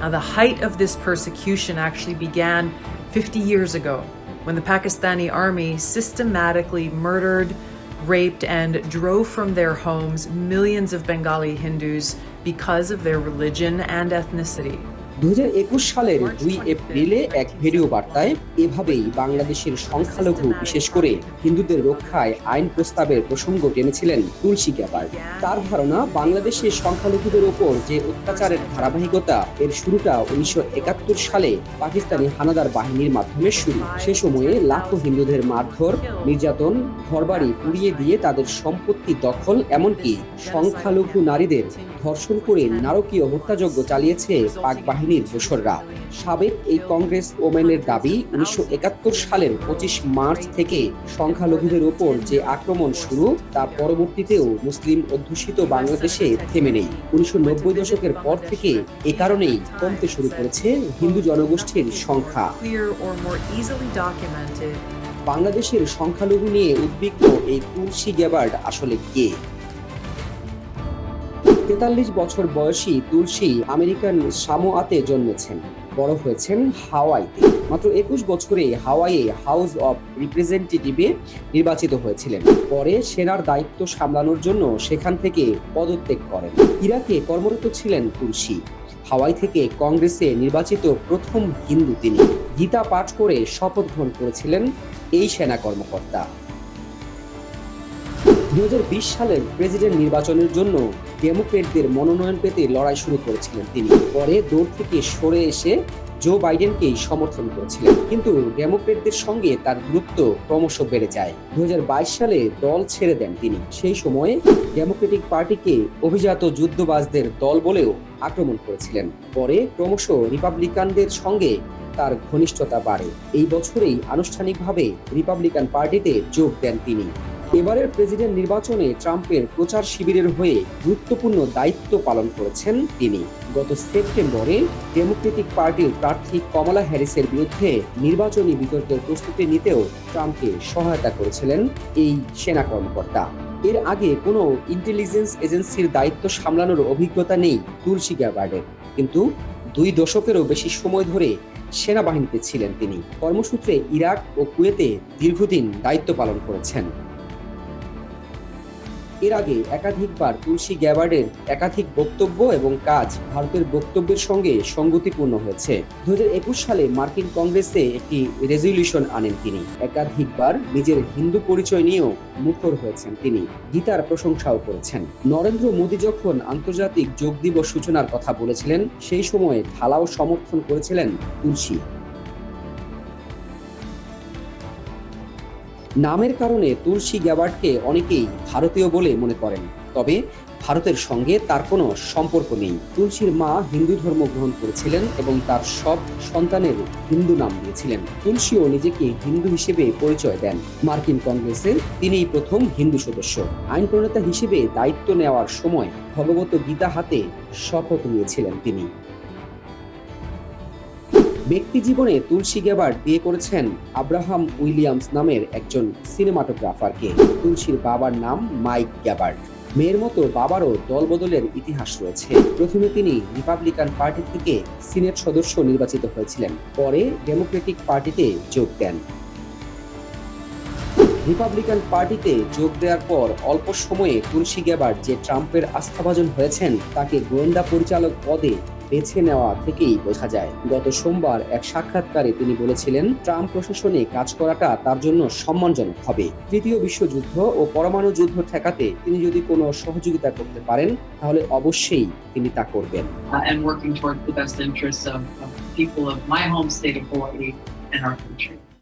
Now, the height of this persecution actually began 50 years ago when the Pakistani army systematically murdered, raped, and drove from their homes millions of Bengali Hindus because of their religion and ethnicity. দুই হাজার একুশ সালের দুই এপ্রিলে এক video বার্তায় এভাবেই বাংলাদেশের সংখ্যালঘু, বিশেষ করে হিন্দুদের রক্ষায় আইন প্রস্তাবের প্রসঙ্গ টেনেছিলেন তুলসী গ্যাবার্ড তার ধারণা বাংলাদেশের সংখ্যালঘুদের ওপর যে অত্যাচারের ধারাবাহিকতা, এর শুরুটা উনিশশো একাত্তর সালে পাকিস্তানি হানাদার বাহিনীর মাধ্যমে শুরু। সে সময়ে লাখো হিন্দুদের মারধর, নির্যাতন, ঘরবাড়ি পুড়িয়ে দিয়ে তাদের সম্পত্তি দখল, এমনকি সংখ্যালঘু নারীদের ধর্ষণ করে নারকীয় হত্যাযজ্ঞ চালিয়েছে পাক বাহিনীর দোসররা সাবেক এই কংগ্রেস ওমেনের দাবি উনিশশো সালের পঁচিশ মার্চ থেকে সংখ্যালঘুদের ওপর যে আক্রমণ শুরু, তা পরবর্তীতেও মুসলিম অধ্যুষিত বাংলাদেশে থেমে নেই। উনিশশো নব্বই দশকের পর থেকে এ কারণেই কমতে শুরু করেছে হিন্দু জনগোষ্ঠীর সংখ্যা। বাংলাদেশের সংখ্যালঘু নিয়ে উদ্বিগ্ন এই তুলসী গ্যাবার্ড আসলে কে? তেতাল্লিশ বছর বয়সী তুলসী আমেরিকান সামোয়াতে জন্মেছেন। বড় হয়েছেন হাওয়াইতে। মাত্র একুশ বছরে হাওয়াইয়ে হাউস অব রিপ্রেজেন্টেটিভে নির্বাচিত হয়েছিলেন। পরে সেনার দায়িত্ব সামলানোর জন্য সেখান থেকে পদত্যাগ করেন। ইরাকে কর্মরত ছিলেন তুলসী। হাওয়াই থেকে কংগ্রেসে নির্বাচিত প্রথম হিন্দু তিনি। গীতা পাঠ করে শপথ গ্রহণ করেছিলেন এই সেনা কর্মকর্তা। দু হাজার বিশ সালের প্রেসিডেন্ট নির্বাচনের জন্য ডেমোক্রেটদের মনোনয়ন পেতে লড়াই শুরু করেছিলেন তিনি। পরে দৌড় থেকে সরে এসে জো বাইডেনকেই সমর্থন করেছিলেন। কিন্তু ডেমোক্রেটদের সঙ্গে তার দূরত্ব ক্রমশ বেড়ে যায়। দু হাজার বাইশ সালে দল ছেড়ে দেন তিনি। সেই সময়ে ডেমোক্রেটিক পার্টিকে অভিজাত যুদ্ধবাজদের দল বলেও আক্রমণ করেছিলেন। পরে ক্রমশ রিপাবলিকানদের সঙ্গে তার ঘনিষ্ঠতা বাড়ে। এই বছরেই আনুষ্ঠানিকভাবে রিপাবলিকান পার্টিতে যোগ দেন তিনি। এবারের প্রেসিডেন্ট নির্বাচনে ট্রাম্পের প্রচার শিবিরের হয়ে গুরুত্বপূর্ণ দায়িত্ব পালন করেছেন তিনি। গত সেপ্টেম্বরে ডেমোক্রেটিক পার্টির প্রার্থী কমলা হ্যারিসের বিরুদ্ধে নির্বাচনী বিতর্কের প্রস্তুতি নিতেও ট্রাম্পকে সহায়তা করেছিলেন এই সেনা কর্মকর্তা। এর আগে কোনো ইন্টেলিজেন্স এজেন্সির দায়িত্ব সামলানোর অভিজ্ঞতা নেই তুলসী গ্যাবার্ডের কিন্তু দুই দশকেরও বেশি সময় ধরে সেনাবাহিনীতে ছিলেন তিনি। কর্মসূত্রে ইরাক ও কুয়েতে দীর্ঘদিন দায়িত্ব পালন করেছেন। এর আগে একাধিকবার তুলসী গ্যাবার্ডের একাধিক বক্তব্য এবং কাজ ভারতের বক্তব্যের সঙ্গে সঙ্গতিপূর্ণ হয়েছে। দুহাজার একুশ সালে মার্কিন কংগ্রেসে একটি রেজলিউশন আনেন তিনি। একাধিকবার নিজের হিন্দু পরিচয় নিয়েও মুখর হয়েছেন তিনি। গীতার প্রশংসাও করেছেন। নরেন্দ্র মোদী যখন আন্তর্জাতিক যোগ দিবস সূচনার কথা বলেছিলেন, সেই সময়ে ঢালাও সমর্থন করেছিলেন তুলসী। নামের কারণে তুলসী গ্যাবার্ডকে অনেকেই ভারতীয় বলে মনে করেন। তবে ভারতের সঙ্গে তার কোনো সম্পর্ক নেই। তুলসীর মা হিন্দু ধর্ম গ্রহণ করেছিলেন এবং তার সব সন্তানের হিন্দু নাম দিয়েছিলেন। তুলসীও নিজেকে হিন্দু হিসেবে পরিচয় দেন। মার্কিন কংগ্রেসে তিনিই প্রথম হিন্দু সদস্য। আইন প্রণেতা হিসেবে দায়িত্ব নেওয়ার সময় ভগবত গীতা হাতে শপথ নিয়েছিলেন তিনি। ব্যক্তি জীবনে তুলসী গেবার বিয়ে করেছেন আব্রাহাম উইলিয়ামস নামের একজন সিনেমাটোগ্রাফারকে। তুলসীর বাবার নাম মাইক গ্যাবার্ড মেয়ের মতো বাবারও দলবদলের ইতিহাস রয়েছে। প্রথমে তিনি রিপাবলিকান পার্টি থেকে সিনেট সদস্য নির্বাচিত হয়েছিলেন। পরে ডেমোক্রেটিক পার্টিতে যোগ দেন। রিপাবলিকান পার্টিতে যোগ দেওয়ার পর অল্প সময়ে তুলসী গ্যাবার্ড যে ট্রাম্পের আস্থাভাজন হয়েছেন, তাকে গোয়েন্দা পরিচালক পদে বেছে নেওয়া থেকেই বোঝা যায়। গত সোমবার এক সাক্ষাৎকারে তিনি বলেছিলেন, ট্রাম্প প্রশাসনে কাজ করাটা তার জন্য সম্মানজনক হবে। তৃতীয় বিশ্বযুদ্ধ ও পরমাণু যুদ্ধ ঠেকাতে তিনি যদি কোনো সহযোগিতা করতে পারেন, তাহলে অবশ্যই তিনি তা করবেন। People of my home state of Hawaii and our country.